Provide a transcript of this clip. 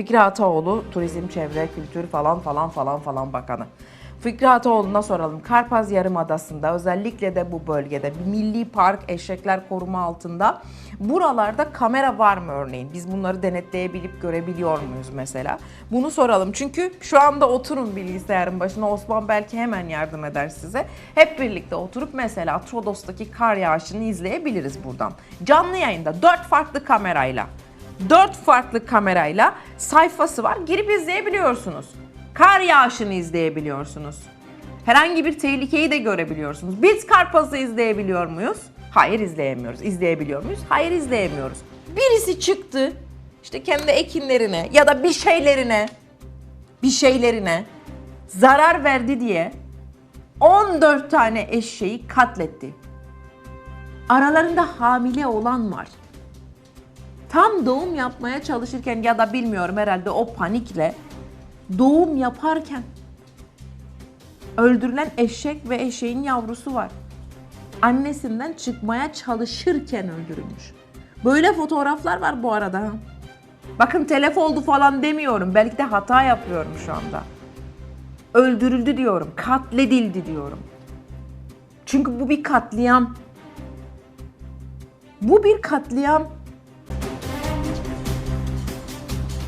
Fikri Ataoğlu Turizm, Çevre, Kültür falan falan falan falan bakanı. Fikri Ataoğlu'na soralım. Karpaz Yarımadası'nda özellikle de bu bölgede bir milli park eşekler koruma altında buralarda kamera var mı örneğin? Biz bunları denetleyebilip görebiliyor muyuz mesela? Bunu soralım. Çünkü şu anda oturun bilgisayarın başına Osman belki hemen yardım eder size. Hep birlikte oturup mesela Trodos'taki kar yağışını izleyebiliriz buradan. Canlı yayında dört farklı kamerayla. Dört farklı kamerayla sayfası var. Girip izleyebiliyorsunuz. Kar yağışını izleyebiliyorsunuz. Herhangi bir tehlikeyi de görebiliyorsunuz. Biz Karpaz'ı izleyebiliyor muyuz? Hayır izleyemiyoruz. İzleyebiliyor muyuz? Hayır izleyemiyoruz. Birisi çıktı işte kendi ekinlerine ya da bir şeylerine bir şeylerine zarar verdi diye 14 tane eşeği katletti. Aralarında hamile olan var tam doğum yapmaya çalışırken ya da bilmiyorum herhalde o panikle doğum yaparken öldürülen eşek ve eşeğin yavrusu var. Annesinden çıkmaya çalışırken öldürülmüş. Böyle fotoğraflar var bu arada. Bakın telef oldu falan demiyorum. Belki de hata yapıyorum şu anda. Öldürüldü diyorum. Katledildi diyorum. Çünkü bu bir katliam. Bu bir katliam.